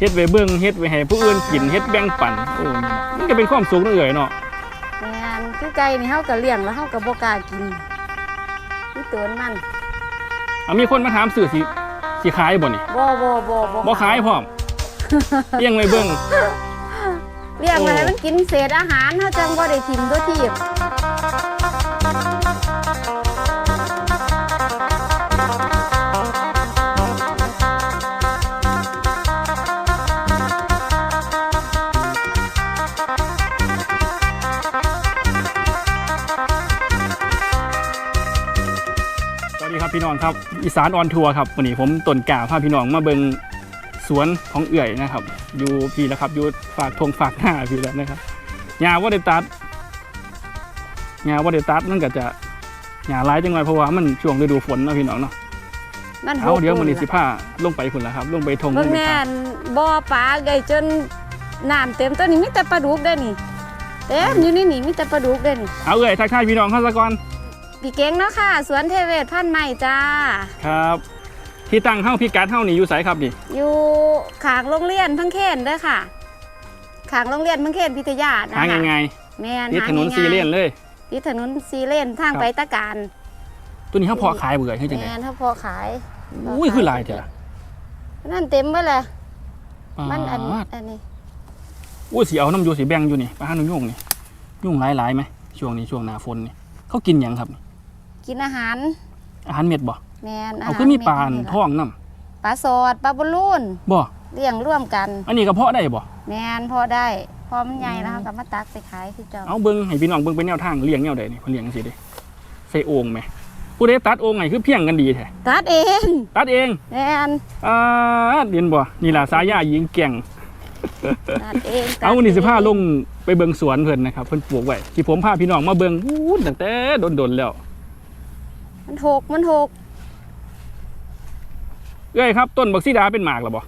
เฮ็ดไว้เบิ่งเฮ็ดไว้ให้ผู้อื่นกินเฮ็ดแบ่งปันโอ้นี่มันก็เป็นความสุขเนาะเอ่ยเนาะแม่นคือไก่นี่เฮาก็เลี้ยงแล้วเฮาก็บ่กล้ากินนี่ตัวมันเอามีคนมาถามซื้อสิสิขายบ่นี่บ่บ่บ่บ่บ่ขายพร้อมเลี้ยงไว้เบิ่ง เลี้ยงไว้โอ้ให้มันกินเศษอาหารเฮาจังบ่ได้ทิ่มตัวทีบ องครับอีสานออนทัวร์ครับวันนี้ผมต้นกล้าพาพี่น้องมาเบิ่งสวนของเอื่อยนะครับ อยู่พี่แล้วครับอยู่ฝากทงฝากหน้าพี่แล้วนะครับหญ้าว่าได้ตัดหญ้าว่าได้ตัดมันก็จะหญ้าร้ายจังเลยเพราะว่ามันช่วงฤดูฝนเนาะพี่น้องเนาะมันเอาเดี๋ยวหกมันนี้โลสิผ้าลงไปคุณแล้วครับ ลงไปทงลเบิ่งงไปแม่ทางนบ่อปลาไก่จนน้ำเต็มตัวนี้มีแต่ปลาดุกได้นี่เต็มอยู่ในี่นี่มีแต่ปลาดุกได้นี่เอาเอื่อยทักทายพี่น้องเข้าซะก่อน พี่เก่งเนาะค่ะ สวนเทเวศพันธุ์ใหม่จ้า ครับที่ตั้งเฮ้าพี่การเฮ้านี่อยู่ไสครับนี่อยู่ขางโรงเรียนพังเขนเด้อค่ะ ขางโรงเรียนพังเขนพิทยานะหาคะง่ายแม่นๆที่หาถนนง่ายๆซีเลียนเลย ติดถนนซีเลนทางครับ ไปตะการตัวนี้เขาเพาะขายเบื่อให้จังไงแม่นถ้าพอขายอุ้ยคือหลายเถอะนั่นเต็มไปเลยปามันอันดอันนี้อุ้ยสีเอาน้ำยูสีแบงอยู่นี่ปลาหนุ่ยุ่งนี่ยุ่งหลายหลายๆไหมช่วงนี้ช่วงหน้าฝนนี่เขากินหยังครับ กินอาหาร อาหารเม็ดบ่แม่นเอาหรคือมีปลาเดท้องน้ปลาสอดปลาบอลลูนำบ่เลี้ยงร่วมกัน อันนี้ก็เพาะได้บ่แม่นพอได้พอมันใหญ่แล้วเราก็มาตักไปขายคือเจ้าเอาเบิ้งให้พี่น้องเบิ้งเป็นแนวทางเลี้ยงแนวใดนี่เพิ่นเลี้ยงจังซี่เด้ใส่โอ่งไหมผู้ใดตัดโอ่งไงคือเพียงกันดีแท้ตัดเอง ตัดเองแม่นอ่าเรียนบ่นี่ล่ะสายาหญิงแกร่งตัดเองตัดเอาวันนี้สิพาเองลงไปเบิ่งสวนเพิ่นนะครับเพิ่นปลูกไว้ที่ผมพาพี่น้องมาเบิ่งอู้ตั้งแต่ดนๆแล้ว มันหกมันหกเอ้ยครับ ต้นบักซีดาเป็นหมากแล้วบ่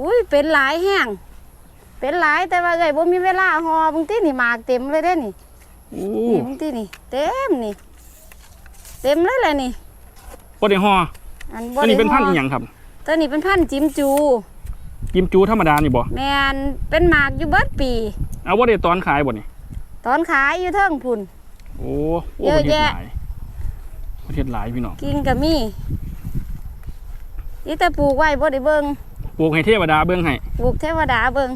อุ้ยเป็นหลายแห้งเป็นหลายแต่ว่าเอ้ยบ่มีเวลาหอบางทีนี่หมากเต็มเลยเด้นี่โอ้นี่บางทีนี่เต็มนี่ เต็มเลยแหละนี่บ่ได้ฮออันบ่อันนี้เป็นพันธุ์ได้อีห่หยังครับตัวนี้เป็นพันธุ์จิมจูกิมจูธรรมดานี่บ่แมนเป็นหมากอยู่เบิดปี เอาบ่ได้ตอนขายบ่นี่ตอนขายอยู่เทิงพุ่นโอ้โอ้เยปอะระเทศแยะหลาย ประเทศหลายพี่น้องกินก็มีอีแต่ปลูกไว้บ่ได้เบิ่งปลูกให้เทวดาเบิ่งให้ปลูกเทวดาเบิ่ง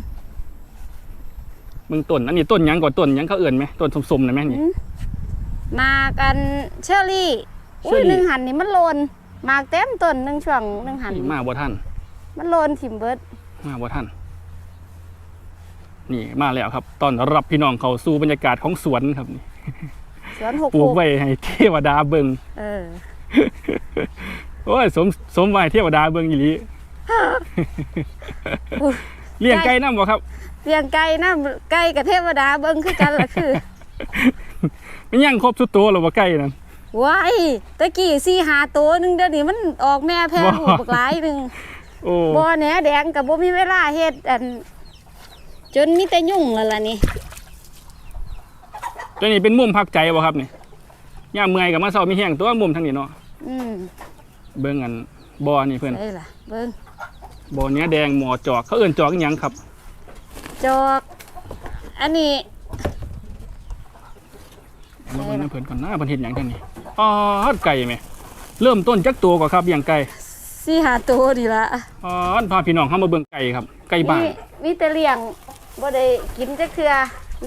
เบิ่งต้นอันนี้ต้นหยังก่อนต้นหยังเขาเอิ้นไหมต้นสมๆน่ะแม่นี่หืมหมากอันเชอรี่เชอุ้อยรี่ หนึ่งหันนี่มันโลนหมากเต็มต้นหนึ่งช่วงหนึ่งหันนี่มาบ่ทันมันโลนถิ่มเบิดมาบ่ทันนี่มาแล้วครับตอนรับพี่น้องเข้าสู่บรรยากาศของสวนครับนี่ สวนหกปลูหกกไว้ให้เทวดาเบิ่งเออโอ้ยสมสมไว้เทวดาเบิ่งอีหลีอุ๊ยเลี้ยงไก่นำบ่ครับเลี้ยงไก่นะไก่กับเทวดาเบิ่งคือกันล่ะคือมันยังครบสุดตัวแล้วบ่ไก่นั่นว้ายตะกี้สี่หาตัวหนึงเดี๋ยวนี้มันออกแม่แพร่ว้าลูกบักหลายหนึงโอ้บ่แหนแดงกับบ่มีเวลาเฮ็ดอัน จนมีแต่ยุ่งแล้วล่ะนี่ ตัวนี้เป็นมุมพักใจบ่ครับนี่ย่ามเมื่อยก็มาเซามีแห้งตัวมุมทางนี้เนาะอืมเบิ่งอันบ่อนี่เพิ่นได้ล่ะเบิ่งบ่อเนื้อแดงหมอจอกเขาเอิ้นจอกอิหยังครับ จอก อันนี้มาเบิ่งนำเพิ่นก่อนนะเพิ่นเฮ็ดหยังทางนี้อ๋อฮัดไก่แม่เริ่มต้นจักตัวก่อนครับเลี้ยงไก่สี่หาตัวนี่ล่ะอ๋อพาพี่น้องเฮามาเบิ่งไก่ครับไก่บ้านมีมีแต่เลี้ยงบ่ได้กินจักเทื่อ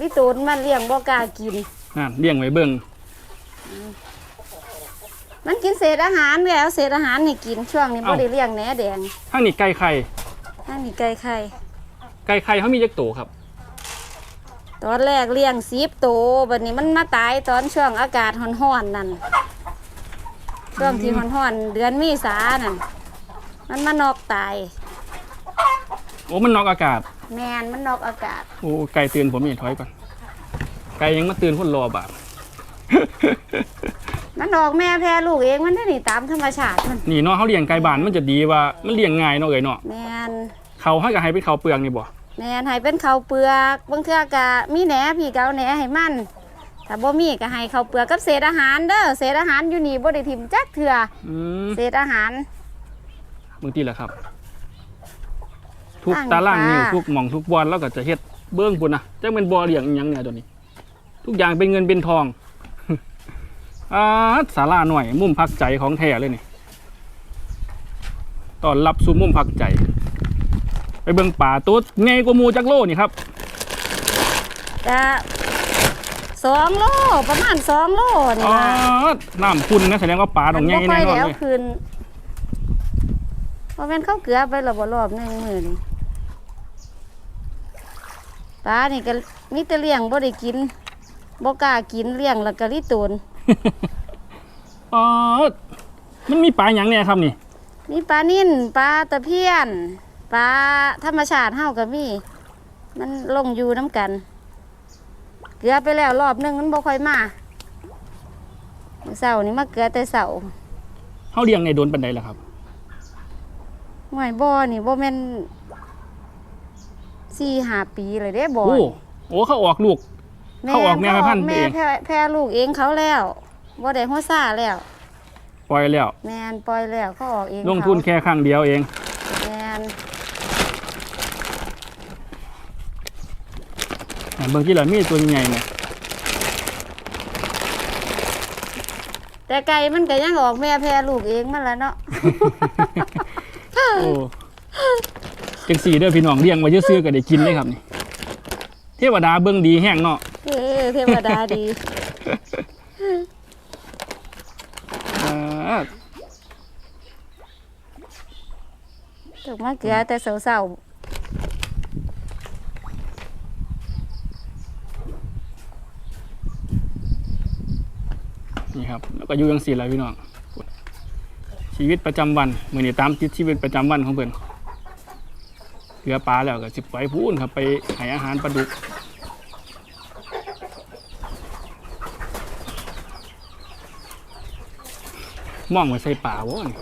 ลิตูนมันเลี้ยงบ่กล้ากิน นั่นเลี้ยงไว้เบิ่งมันกินเศษอาหารแล้วเศษอาหารให้กินช่วงนี้บ่ได้เลี้ยงแหนแดงทางนี้ไก่ไข่อันนี้ไก่ไข่ ไก่ไข่เขามีจักตัวครับ ตอนแรกเลี้ยงสิบตัวบัดนี้มันมาตายตอนช่วงอากาศร้อนๆนั่น ช่วงที่ร้อนๆเดือนเมีษานั่น มันมานอกตาย โอ้มันนอกอากาศ แมนมันนอกอากาศ โอ้ไก่ตื่นผมนี่ถอยก่อนไก่ยังมาตื่นคนรอบาทมันออกแม่แพร่ลูกเองมันได้นี่ตามธรรมชาติมันนี่เนาะเขาเลี้ยงไก่บ้านมันจะดีว่ามันเลี้ยงง่ายเนาะเอ้ยเนาะแมนเขาให้กับให้เป็นเขาวเปลืองนี่บ่แมนให้เป็นข้าวเปลือกบางเทื่อก็มีแหนพี่ก็เอาแหนให้มันถ้าบ่มีก็ให้ข้าวเปลือกกับเศษอาหารเด้อเศษอาหารอยู่นี่บ่ได้ถิ่มจักเทื่ออืมเศษอาหารบางทีแหละครับ ทุกตั้งตารางนิ้วปลาทุกหม่องทุกบอลแล้วก็จะเฮ็ดเบิ้งพุ่นนะจังเป็นบ่อเลี้ยงอิหยังเนี่ยตัวนี้ ทุกอย่างเป็นเงินเป็นทองอ่าศาลาหน่อยมุมพักใจของแท้เลยนี่ตอนรับสู่มุมพักใจ ไปเบิ่งป่าตัวไงกว่าหมูจักโลนี่ครับจะสองโลประมาณสองโลนี่อ๋อล่ะน้ำคุณนะแสดงว่าปลาตรงไงบ่ค่แน่อยนอนแล้วเลยคืนพอเป็นข้าวเกลือไปและบ่รอบหนึงมื้อนี่ ปลานี่ก็มีแต่เลี้ยงบ่ได้กินบ่กล้ากินเลี้ยงแล้วก็ลิตูนอ๋อมันมีปลาอย่างเนี่ยครับนี่ มีปลานิ่นปลาตะเพียนปลาธรรมชาติเฮาก็มี มันลงอยู่น้ำกัน เกลือไปแล้วรอบหนึงมันบ่ค่อยมามื้อเช้านี่มาเกลือแต่เช้าเขาเลี้ยงในโดนปันใดล่ะครับหวยบ่อนี่บ่แม่น 4-5ปีเลยเด้บ่อโอ้นี่โอ้เขาออกลูก เขาออกแม่แม่พันธุ์แม่เอง แพร่แพร่ลูกเองเขาแล้วบ่ได้หัวซ่าแล้ว ปล่อยแล้ว แม่นปล่อยแล้วเขาออกเองลงทุนเขาแค่ครั้งเดียวเอง แม่นอะเบิ่งที่ละมีตัวใหญ่เนี่ยแต่ไก่มันก็ยังออกแม่แพร่ลูกเองมันละเนาะ โอ้ จังสี่เด้อพี่น้องเลี้ยงไว้ซื้อๆก็ได้กินเลยครับนี่เทวดาเบิ่งดีแห้งเนาะเออเทวดาดีอ่าตกมาเกลือแต่เสานี่ครับแล้วก็อยู่จังสี่แหละพี่น้องชีวิตประจำวันมื้อนี้ตามติดชีวิตประจำวันของเพิ่น เกลือปลาแล้วก็สิไปพูนครับไปให้อาหารปลาดุกมองไว้ใส่ป่าวะนี่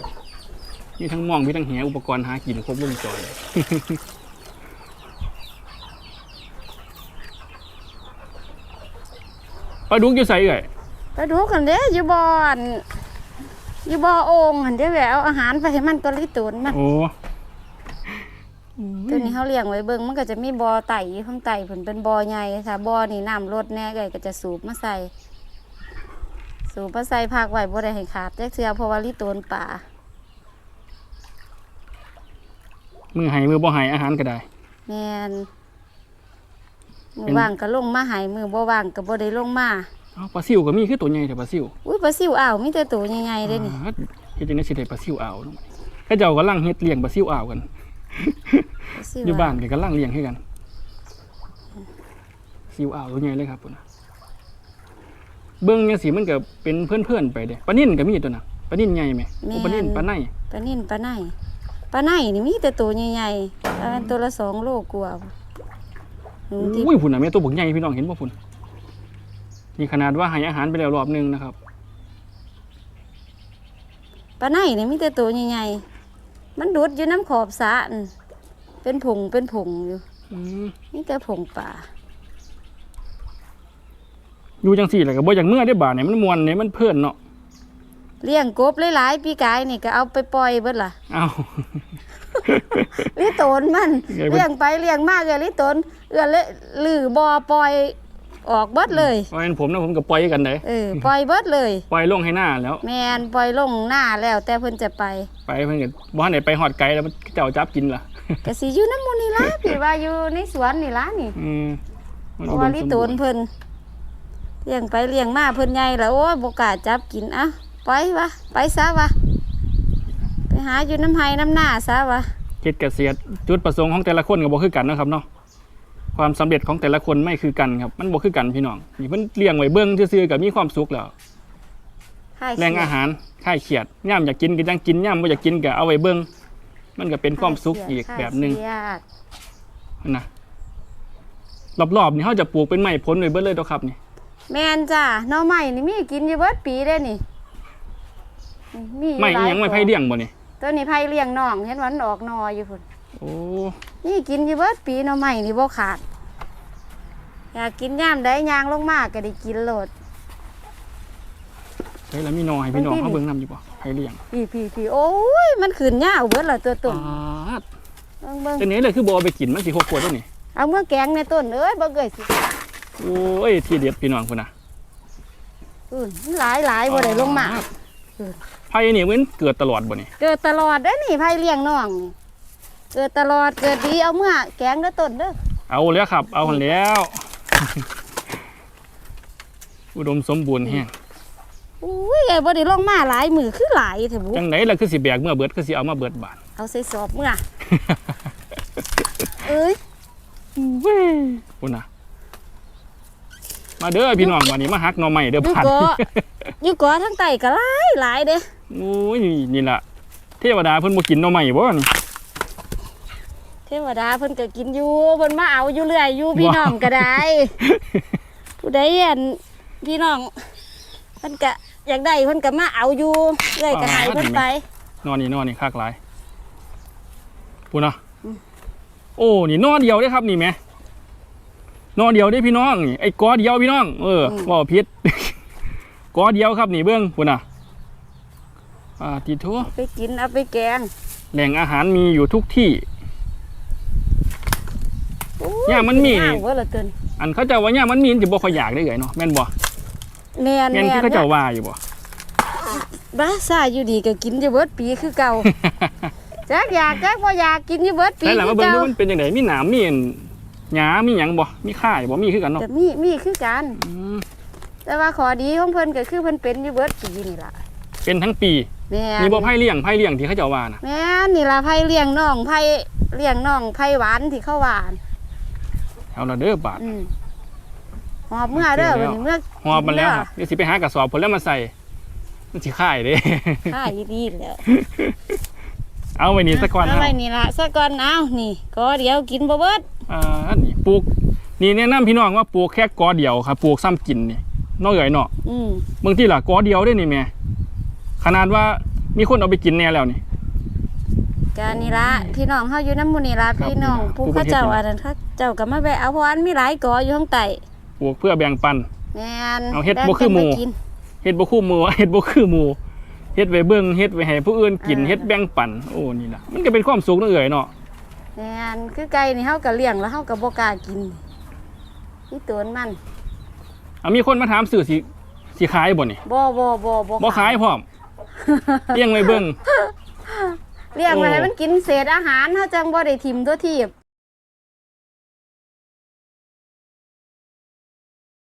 มีทั้งมองมีทั้งแหอุปกรณ์หากินครบวงจรปลาดุกอยู่ใส่เอ่ยๆไปดูกันเด้อยู่บ่อนอยู่บ่อโอ่งหันเด้แหวเอาอาหารไปให้มันตัวลิตูนมันโอ้ ตัวนี้เขาเลี้ยงไว้เบิ่งมันก็จะมีบ่อไต่อยู่ข้างใต้ผลเป็นบ่อใหญ่ถ้าบ่อนี่น้ำลดแน่เลยก็จะสูบมาใส่ สูบมาใส่พักไว้บ่ได้ให้ขาดแจ๊กเทื่อเพราะว่าลิตูนป่ามือใหายมือบ่ใหายอาหารก็ได้แม่นมืเป็อนว่างก็ลงมาใหายมือบ่ว่างก็บ่ได้ลงมาเอาปลาซิวก็มีคือตัวใหญ่แต่ปลาซิวอุ้ยปลาซิวอ่าวมีแต่ตัวใหญ่ๆเด้นี่อ่าเฮ็ดจังได๋สิได้ปลาซิวอ่าวเนาะเขาเจ้ากำลังเฮ็ดเลี้ยงปลาซิวอ่าวกันปลา ซิวอยู่บ้านก็กำลังเลี้ยงให้กันซิวอ่าวตัวใหญ่เลยครับพุ่นน่ะเบิ่งจังซี่มันก็เป็นเพื่อนๆไปเด้ปลานิ่นก็มีตัวน่ะปลานิ่นใหญ่ไหมโอ้ปลานิ่นปลาในปลานิ่นปลาไหนปลาไหนนี่มีแต่ตัวใหญ่ๆประมาณตัวละสองโลกว่าหนูที่อุ้ยพุ่นน่ะแม่ตัวบักใหญ่พี่น้องเห็นบ่พุ่นนี่ขนาดว่าให้อาหารไปแล้วรอบหนึงนะครับปลาไหนนี่มีแต่ตัวใหญ่ๆ มันดุดอยู่น้ำขอบสระนั่นเป็นผงเป็นผงอยู่อืมนี่แต่ผงป่า อยู่จังซี่แหละก็บ่อยากเมื่อได้บาดเนี่ยมันม่วนเนี่ยมันเพื่อนเนาะเลี้ยงกบหลายๆปีกายนี่ก็เอาไปปล่อยเบิดล่ะ เอ้า ลิโตนมันไงเบิดเลี้ยงไปเลี้ยงมากเลยลิโตนเอื้อเลยหรือบ่อปล่อย ออกเบิดเลยเพราะฉะนั้นผมนะผมก็ปล่อยกันได้เออปล่อยเบิดเลย ปล่อยลงให้หน้าแล้ว แมนปล่อยลงหน้าแล้ว แต่เพิ่นจะไป ไปเพิ่นก็บ่ทันได้ไปฮอดไกลแล้วมันเจ้าจับกินล่ะก็สิอยู่น้ำหมูนี่ล่ะพี่ว่าอยู่ในสวนนี่ล่ะนี่อืมมันเพอุราะดว่ามลิสมโตบูรนณ์เพิ่นเลี้ยงไปเลี้ยงมาเพิ่นใหญ่แล้วโอ้ยบ่กล้าจับกินอะไปวะไปซะวะไปหาอยู่น้ำไห้น้ำหน้าซะวะเฮ็ดเกษตรจุดประสงค์ของแต่ละคนก็บ่คือกันเนาะครับเนาะ ความสำเร็จของแต่ละคนไม่คือกันครับ มันบ่คือกันพี่น้องนี่เพิ่นเลี้ยงไว้เบิ่งซื่อๆก็มีความสุขแล้วให้แหล่งอาหารค่ายเขียดย่ามอยากกินก็จังกินย่ามบ่อยากกินก็เอาไว้เบิ่งมันก็เป็นความสุขอีกแบบหนึงให้เสียดนะรอบๆนี่เขาจะปลูกเป็นไม้ผลไว้เบิดเลยตัวครับนี่ แม่นจ้าหน่อไม้นี่มีกินอยู่เบิดปีเด้นี่มีอยู่ไม้หอีลาหยังไม้ไผ่เลี้ยงบ่นี่ตัวนี้ไผ่เลี้ยงน้องเห็นว่ามันออกหนออยู่พุ่นโอ้นี่กินอยู่เบิดปีหน่อไม้นี่บ่ขาด อยากกินย่ามใดยางลงมากก็ได้กินโลด เฮ้ยแล้วมีหนอให้พี่น้องมันที่ เขาเบิ่งนํอยู่บ่ไผ่เลี้ยงพี่พี่พี่โอ้ย มันขืนยาวเบิดละตัวตุ่มปาดเบิ่งเบิ่งตัวนี้เลยคือบ่เอาไปกินมันสิหกขวดตัวนี้เอาเมื่อแกงในต้นเอ้ยบ่เกยสิโอ้ยทีเด็ดพี่น้องพุ่นน่ะอืนหลายหลายบ่ได้ลงมาไผนี่มันเกิดตลอดบ่นี่เกิดตลอดเด้อนี่ไผเลี้ยงน้องนี่ เกิดตลอดเกิดดีเอาเมื่อแกงในต้นเด้อเอาแล้วครับ เอาหั่นแล้ว อุดมสมบูรณ์แฮงอุ้ยไอ้บ่ได้ลงมาหลายมือคือหลายแท้บุจังไหนล่ะคือสิแบกเมื่อเบิดคือสิเอามาเบิดบาทเอาใส่สอบเมื่อเอ้ยพุ่นน่ะมาเด้อพี่น้องวันนี้มาหักหน่อไม้เด้ออยู่พันเกาะอยู่เกาะทั้งใต้ก็หลายหลายเด้โอ้ยนี่ล่ะเทวดาเพิ่นบ่กินหน่อไม้บ่นี่เทวดาเพิ่นก็กินอยู่เพิ่นมาเอาอยู่เรื่อยอยู่พี่น้องก็ได้ ผู้ใดอันพี่น้องเพิ่นก็อยากได้เพิ่นก็มาเอาอยู่เรื่อยก็ให้เพิ่นไปนอนนี่นอนนี่คักหลายพูดนะโอ้นี่นอนเดียวได้ครับนี่แหม่นอนเดียวได้พี่น้องนี่ไอ้กอเดียวพี่น้องเออว่าพิษกอเดียวครับนี่เบื้องพูดนะอ่าติทัวไปกินเอาไปแกงแหล่งอาหารมีอยู่ทุกที่ โอ้ย่ามันมี ย่างเว้อละเกินอันเขาเจะว่าเนี่ยมันมีนจะบ่ค่อยอยากได้เลยเนาะแม่นบ่แม่นแม่นแม่ที่นเขาเจ้าว่าอยู่บ่ บ้าซ่าอยู่ดีก็กินอยู่เบิดปีคือเก่าจักอยากจักบ่อยากกินอยู่เบิดปีใช่หลังคืมาอเบิ่งเก่าดูมันเป็นจังไดมีหนามมีอันหญ้ามีหยังบ่มีข่ายบ่มีคือกันเนาะแต่มีมีคือกัน อืมแต่ว่าขอดีของเพิ่นก็คือเพิ่นเป็นอยู่เบิดปีนี่ล่ะเป็นทั้งปี แม่มีนบ่ไผ่เลี้ยงไผ่เลี้ยงที่เขาเจ้าว่านะแม่นนี่ล่ะไผเลี้ยงน้องไผเลี้ยงน้องไผหวานที่เขาหวาน เอาละเด้อบาท อืมหอบเมื่อเด้อวันนี้เมื่อหอบมันแล้วครับเดี๋ยวสิไปหากระสอบผลแล้วมาใส่มันสิค่ายเด้ ข้าอีดีแล้วเอาไว้นี่สักก่อนเอานะไว้นี่ล่ะสักก่อนเอานี่ก็เดี๋ยวกินบ่เบิดอ่าอันนี้ปลูก นี่แนะนำพี่น้องว่าปลูกแค่กอเดียวครับปลูกซ้ำกินนี่น้อยใหญ่เนาะอืมบางทีล่ะกอเดียวได้นี่แม่ขนาดว่ามีคนเอาไปกินแน่แล้วนี่ กานี่ละพี่น้องเฮาอยู่น้ำหมูนี่ละครับพี่น้องผู้ผู้ประเขาเทศเจ้านี่อันนั้นเขาเจ้าก็มาแวะเอาเพราะอันมีหลายกออยู่ข้างใต้ปลูกเพื่อแบ่งปัน แม่นเอาเฮ็ดแบ่งบ่คือหมู่กันไปกิน เฮ็ดบ่คู่หมู่ เฮ็ดบ่คือหมู่เฮ็ดไว้เบิ่งเฮ็ดไว้ให้ผู้อื่นกินอ่า เฮ็ดแบ่งปันโอ้นี่ล่ะมันก็เป็นความสุขเนาะเอ่ยเนาะแม่นคือไก่นี่เฮาก็เลี้ยงแล้วเฮาก็บ่กล้ากินนี่ตัวมันอะมีคนมาถามสื่อสิสิขายบ่นี่บ่บ่บ่บ่บ่ขายพร้อมเลี้ยงไว้เบิ่ง เลี้ยงไว้โอ้ให้มันกินเศษอาหารเฮาจังบ่ได้ทิ่มตัวทีบ